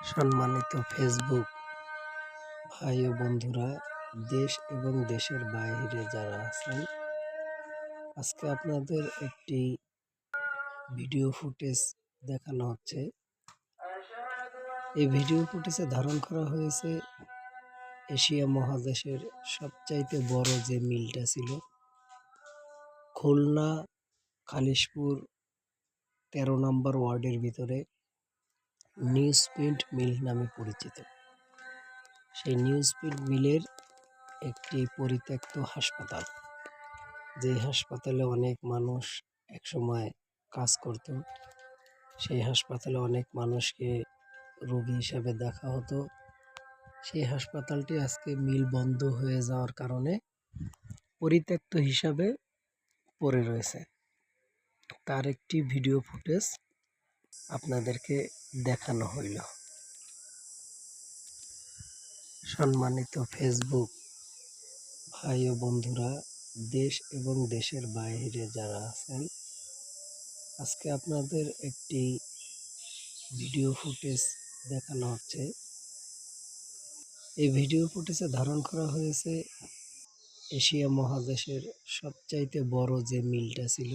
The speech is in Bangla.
সম্মানিত ফেসবুক ভাই ও বন্ধুরা, দেশ এবং দেশের বাইরে যারা আছেন, আজকে আপনাদের একটি ভিডিও ফুটেজ দেখানো হচ্ছে। এই ভিডিও ফুটেজে ধারণ করা হয়েছে এশিয়া মহাদেশের সবচাইতে বড় যে মিলটা ছিল, খুলনা, খালিশপুর, তেরো নম্বর ওয়ার্ডের ভিতরে নিউজ প্রিন্ট মিল নামে পরিচিত। সেই নিউজ প্রিন্ট মিলের একটি পরিত্যক্ত হাসপাতাল, যে হাসপাতালে অনেক মানুষ একসময় কাজ করত। সেই হাসপাতালে অনেক মানুষকে রোগী হিসাবে দেখা হতো। সেই হাসপাতালটি আজকে মিল বন্ধ হয়ে যাওয়ার কারণে পরিত্যক্ত হিসাবে পড়ে রয়েছে। তার একটি ভিডিও ফুটেজ আপনাদেরকে দেখানো হইল। সম্মানিত ফেসবুক ভাই ও বন্ধুরা, দেশ এবং দেশের বাইরে যারা আছেন, আজকে আপনাদের একটি ভিডিও ফুটেজ দেখানো হচ্ছে। এই ভিডিও ফুটেজে ধারণ করা হয়েছে এশিয়া মহাদেশের সবচাইতে বড় যে মিলটা ছিল